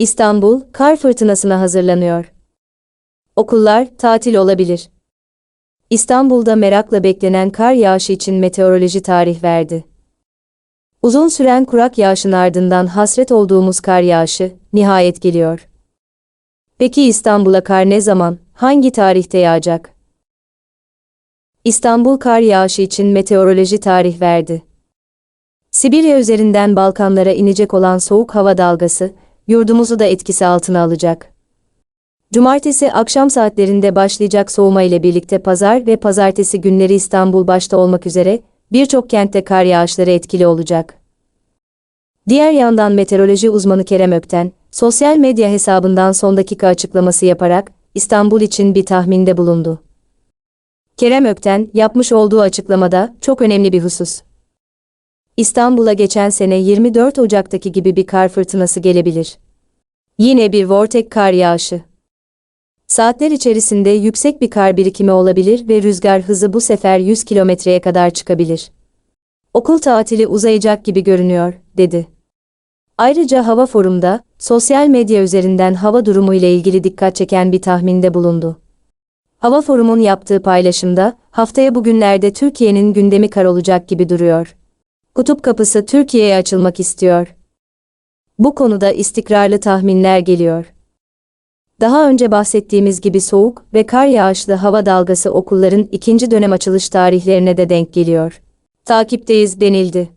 İstanbul, kar fırtınasına hazırlanıyor. Okullar tatil olabilir. İstanbul'da merakla beklenen kar yağışı için meteoroloji tarih verdi. Uzun süren kurak yağışın ardından hasret olduğumuz kar yağışı nihayet geliyor. Peki İstanbul'a kar ne zaman, hangi tarihte yağacak? İstanbul kar yağışı için meteoroloji tarih verdi. Sibirya üzerinden Balkanlara inecek olan soğuk hava dalgası, yurdumuzu da etkisi altına alacak. Cumartesi akşam saatlerinde başlayacak soğuma ile birlikte pazar ve pazartesi günleri İstanbul başta olmak üzere birçok kentte kar yağışları etkili olacak. Diğer yandan meteoroloji uzmanı Kerem Ökten, sosyal medya hesabından son dakika açıklaması yaparak İstanbul için bir tahminde bulundu. Kerem Ökten yapmış olduğu açıklamada çok önemli bir husus. İstanbul'a geçen sene 24 Ocak'taki gibi bir kar fırtınası gelebilir. Yine bir vortek kar yağışı. Saatler içerisinde yüksek bir kar birikimi olabilir ve rüzgar hızı bu sefer 100 kilometreye kadar çıkabilir. Okul tatili uzayacak gibi görünüyor, dedi. Ayrıca Hava Forum'da, sosyal medya üzerinden hava durumu ile ilgili dikkat çeken bir tahminde bulundu. Hava Forum'un yaptığı paylaşımda, haftaya bugünlerde Türkiye'nin gündemi kar olacak gibi duruyor. Kutup kapısı Türkiye'ye açılmak istiyor. Bu konuda istikrarlı tahminler geliyor. Daha önce bahsettiğimiz gibi soğuk ve kar yağışlı hava dalgası okulların ikinci dönem açılış tarihlerine de denk geliyor. Takipteyiz denildi.